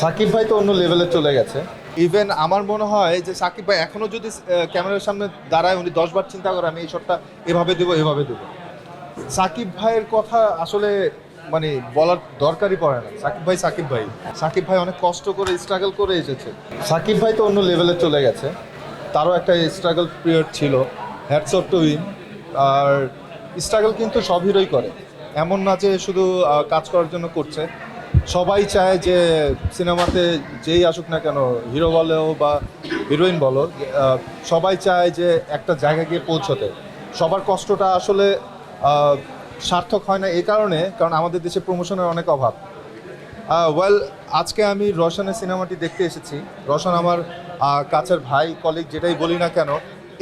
সাকিব ভাই তো অন্য লেভেলে চলে গেছে। ইভেন আমার মনে হয় যে সাকিব ভাই এখনও যদি ক্যামেরার সামনে দাঁড়ায়, উনি দশবার চিন্তা করে, আমি এই শটটা এভাবে দেবো এভাবে দেবো। সাকিব ভাইয়ের কথা আসলে মানে বলার দরকারই পড়ে না। সাকিব ভাই সাকিব ভাই। সাকিব ভাই অনেক কষ্ট করে স্ট্রাগল করে এসেছে। সাকিব ভাই তো অন্য লেভেলে চলে গেছে। তারও একটা স্ট্রাগল পিরিয়ড ছিল হ্যাটস অফ টু উইন আর স্ট্রাগল কিন্তু সব হিরোই করে। এমন না যে শুধু কাজ করার জন্য করছে। সবাই চায় যে সিনেমাতে যেই আসুক না কেন, হিরো বলো বা হিরোইন বলো সবাই চায় যে একটা জায়গায় গিয়ে পৌঁছতে। সবার কষ্টটা আসলে সার্থক হয় না এই কারণে, কারণ আমাদের দেশে প্রমোশনের অনেক অভাব। ওয়েল আজকে আমি রোশনের সিনেমাটি দেখতে এসেছি। রোশন আমার কাছের ভাই কলিগ যেটাই বলি না কেন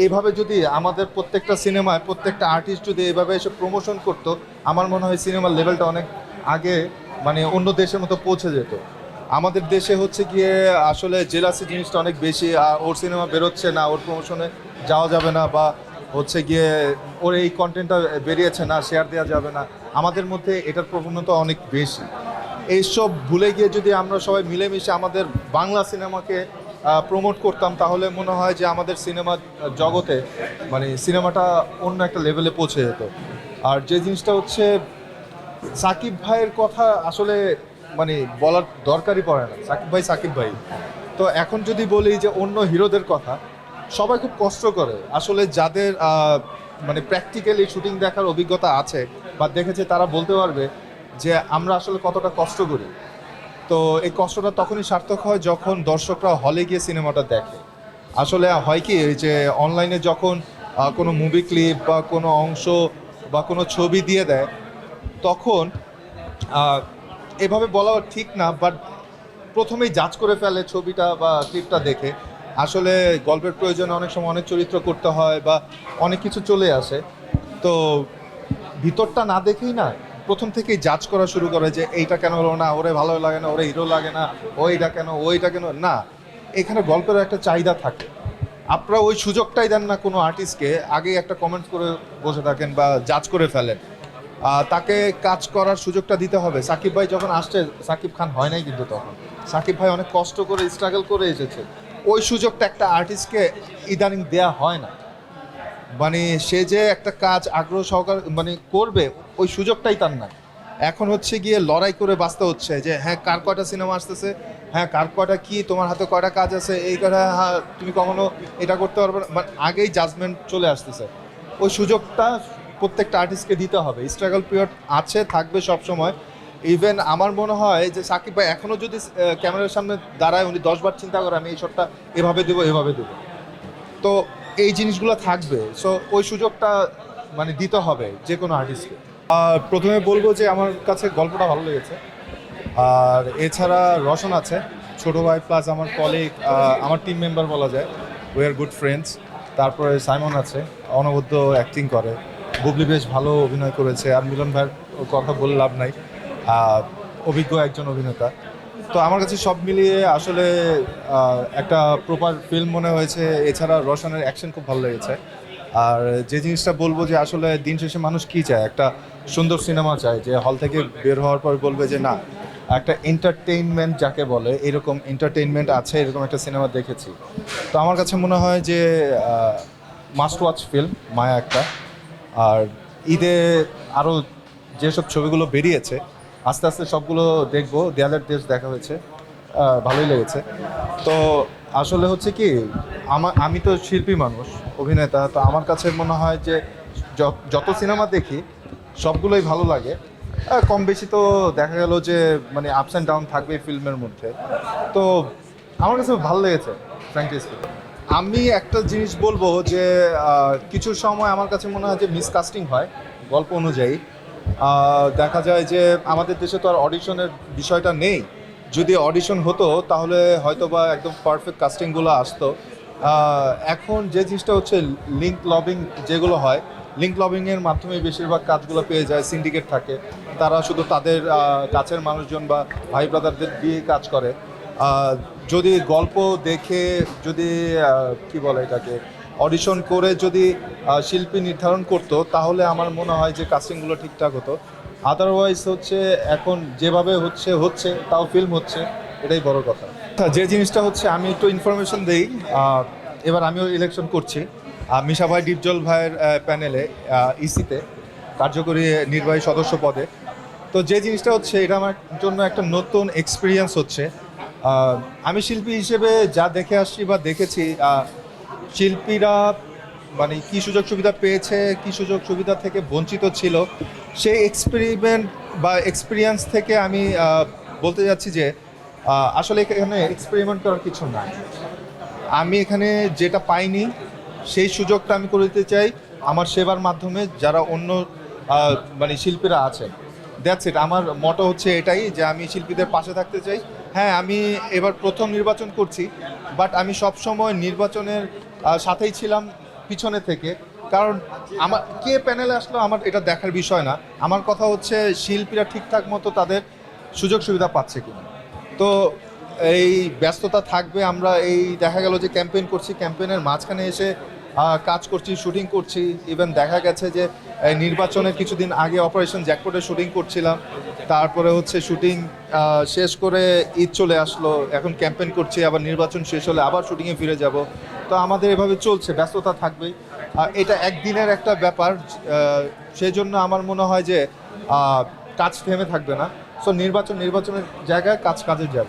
এইভাবে যদি আমাদের প্রত্যেকটা সিনেমায় প্রত্যেকটা আর্টিস্ট যদি এভাবে এসে প্রমোশন করতো, আমার মনে হয় সিনেমার লেভেলটা অনেক আগে মানে অন্য দেশের মতো পৌঁছে যেত। আমাদের দেশে হচ্ছে গিয়ে আসলে জেলাসি জিনিসটা অনেক বেশি, আর ওর সিনেমা বেরোচ্ছে না, ওর প্রমোশনে যাওয়া যাবে না বা হচ্ছে গিয়ে ওর এই কন্টেন্টটা বেরিয়েছে না শেয়ার দেওয়া যাবে না। আমাদের মধ্যে এটার প্রবণতা অনেক বেশি। এইসব ভুলে গিয়ে যদি আমরা সবাই মিলেমিশে আমাদের বাংলা সিনেমাকে প্রমোট করতাম, তাহলে মনে হয় যে আমাদের সিনেমা জগতে মানে সিনেমাটা অন্য একটা লেভেলে পৌঁছে যেত। আর যে জিনিসটা হচ্ছে সাকিব ভাইয়ের কথা আসলে মানে বলার দরকারই পড়ে না। সাকিব ভাই সাকিব ভাই। তো এখন যদি বলি যে অন্য হিরোদের কথা, সবাই খুব কষ্ট করে। আসলে যাদের মানে প্র্যাকটিক্যালি শুটিং দেখার অভিজ্ঞতা আছে বা দেখেছে, তারা বলতে পারবে যে আমরা আসলে কতটা কষ্ট করি। তো এই কষ্টটা তখনই সার্থক হয় যখন দর্শকরা হলে গিয়ে সিনেমাটা দেখে। আসলে হয় কি যে অনলাইনে যখন কোনো মুভি ক্লিপ বা কোনো অংশ বা কোনো ছবি দিয়ে দেয় তখন এভাবে বলা ঠিক না বাট প্রথমেই জাজ করে ফেলে ছবিটা বা ক্লিপটা দেখে। আসলে গল্পের প্রয়োজনে, অনেক সময় অনেক চরিত্র করতে হয় বা অনেক কিছু চলে আসে। তো ভিতরটা না দেখেই না, প্রথম থেকেই জাজ করা শুরু করে যে এইটা কেন হলো না, ওরে ভালো লাগে না, ওরে হিরো লাগে না ওইটা কেন ওইটা কেন, না। এখানে গল্পের একটা চাহিদা থাকে। আপনারা ওই সুযোগটাই দেন না কোনো আর্টিস্টকে আগেই একটা কমেন্ট করে বসে থাকেন বা জাজ করে ফেলেন। তাকে কাজ করার সুযোগটা দিতে হবে। সাকিব ভাই যখন আসছে, সাকিব খান হয় নাই কিন্তু তখন। সাকিব ভাই অনেক কষ্ট করে স্ট্রাগল করে এসেছে। ওই সুযোগটা একটা আর্টিস্টকে ইদানিং দেয়া হয় না। মানে সে যে একটা কাজ আগ্রহ সহকার মানে করবে, ওই সুযোগটাই তার না এখন হচ্ছে গিয়ে লড়াই করে বাঁচতে হচ্ছে যে হ্যাঁ কার কয়টা সিনেমা আসতেছে? হ্যাঁ কার কয়টা কী? তোমার হাতে কয়টা কাজ আছে? এই কয়টা হ্যাঁ তুমি কখনো এটা করতে পারবে না? মানে আগেই জাজমেন্ট চলে আসতেছে। ওই সুযোগটা প্রত্যেকটা আর্টিস্টকে দিতে হবে। স্ট্রাগল পিরিয়ড আছে, থাকবে সব সময় ইভেন আমার মনে হয় যে সাকিব ভাই এখনও যদি ক্যামেরার সামনে দাঁড়ায়, উনি দশবার চিন্তা করে, আমি এই শটটা এভাবে দেবো এভাবে দেবো। তো এই জিনিসগুলো থাকবে। সো ওই সুযোগটা মানে দিতে হবে যে কোনো আর্টিস্টকে প্রথমে বলব যে আমার কাছে গল্পটা ভালো লেগেছে। আর এছাড়া রশন আছে, ছোট ভাই প্লাস আমার কলিগ আমার টিম মেম্বার বলা যায়। উই আর গুড ফ্রেন্ডস তারপরে সাইমন আছে, অনবদ্য অ্যাক্টিং করে। বুবলি বেশ ভালো অভিনয় করেছে। আর মিলন ভাইয়ের কথা বলে লাভ নাই। অভিজ্ঞ একজন অভিনেতা। তো আমার কাছে সব মিলিয়ে আসলে একটা প্রপার ফিল্ম মনে হয়েছে। এছাড়া রোশনের অ্যাকশন খুব ভালো লেগেছে। আর যে জিনিসটা বলব যে আসলে দিন শেষে মানুষ কি চায়? একটা সুন্দর সিনেমা চায় যে হল থেকে বের হওয়ার পর বলবে যে, না, একটা এন্টারটেইনমেন্ট যাকে বলে, এরকম এন্টারটেইনমেন্ট আছে, এরকম একটা সিনেমা দেখেছি। তো আমার কাছে মনে হয় যে মাস্ট ওয়াচ ফিল্ম মায়া একটা। আর ঈদে আরও যেসব ছবিগুলো বেরিয়েছে, আস্তে আস্তে সবগুলো দেখব। দেয়ালের দেশ দেখা হয়েছে ভালোই লেগেছে। তো আসলে হচ্ছে কি আমার আমি তো শিল্পী মানুষ, অভিনেতা, তো আমার কাছে মনে হয় যে যত সিনেমা দেখি, সবগুলোই ভালো লাগে। কম বেশি তো দেখা গেল যে মানে আপস অ্যান্ড ডাউন থাকবে ফিল্মের মধ্যে। তো আমার কাছে ভালো লেগেছে ফ্র্যাঙ্কলি আমি একটা জিনিস বলব যে কিছু সময় আমার কাছে মনে হয় যে মিসকাস্টিং হয় গল্প অনুযায়ী। দেখা যায় যে আমাদের দেশে তো আর অডিশনের বিষয়টা নেই। যদি অডিশন হতো তাহলে হয়তো বা একদম পারফেক্ট কাস্টিংগুলো আসতো। এখন যে জিনিসটা হচ্ছে লিঙ্ক লবিং যেগুলো হয় লিঙ্ক লবিংয়ের মাধ্যমে বেশিরভাগ কাজগুলো পেয়ে যায় সিন্ডিকেট থাকে। তারা শুধু তাদের কাছের মানুষজন বা ভাই ব্রাদারদের দিয়ে কাজ করে। যদি গল্প দেখে যদি কি বলে এটাকে অডিশন করে যদি শিল্পী নির্ধারণ করতো, তাহলে আমার মনে হয় যে কাস্টিংগুলো ঠিকঠাক হতো। আদারওয়াইজ হচ্ছে এখন যেভাবে হচ্ছে হচ্ছে, তাও ফিল্ম হচ্ছে, এটাই বড় কথা। যে জিনিসটা হচ্ছে, আমি একটু ইনফরমেশন দেই এবার আমিও ইলেকশন করছি। মিশা ভাই ডিপজল ভাইয়ের প্যানেলে ইসিতে কার্যকরী নির্বাহী সদস্য পদে। তো যে জিনিসটা হচ্ছে, এটা আমার জন্য একটা নতুন এক্সপিরিয়েন্স হচ্ছে। আমি শিল্পী হিসেবে যা দেখে আসছি বা দেখেছি শিল্পীরা মানে কি সুযোগ সুবিধা পেয়েছে, কি সুযোগ সুবিধা থেকে বঞ্চিত ছিল, সেই এক্সপেরিমেন্ট বা এক্সপিরিয়েন্স থেকে আমি বলতে যাচ্ছি যে আসলে এখানে এক্সপেরিমেন্ট করার কিছু নাই। আমি এখানে যেটা পাইনি, সেই সুযোগটা আমি করে দিতে চাই আমার সেবার মাধ্যমে যারা অন্য মানে শিল্পীরা আছেন। দ্যাটস ইট আমার মটো হচ্ছে এটাই যে আমি শিল্পীদের পাশে থাকতে চাই। হ্যাঁ আমি এবার প্রথম নির্বাচন করছি বাট আমি সব সময় নির্বাচনের সাথেই ছিলাম পিছনে থেকে। কারণ আমার, কে প্যানেলে আসলো আমার এটা দেখার বিষয় না। আমার কথা হচ্ছে শিল্পীরা ঠিকঠাক মতো তাদের সুযোগ সুবিধা পাচ্ছে কিনা। তো এই ব্যস্ততা থাকবে, আমরা এই দেখা গেল যে ক্যাম্পেইন করছি ক্যাম্পেইনের মাঝখানে এসে কাজ করছি শুটিং করছি ইভেন দেখা গেছে যে নির্বাচনের কিছুদিন আগে অপারেশন জ্যাকপটে শুটিং করছিলাম। তারপরে হচ্ছে শুটিং শেষ করে ঈদ চলে আসলো। এখন ক্যাম্পেইন করছি, আবার নির্বাচন শেষ হলে আবার শুটিংয়ে ফিরে যাব। তো আমাদের এভাবে চলছে, ব্যস্ততা থাকবেই। এটা একদিনের একটা ব্যাপার সেই জন্য আমার মনে হয় যে কাজ থেমে থাকবে না। সো নির্বাচন, নির্বাচনের জায়গায় কাজ কাজের জায়গায়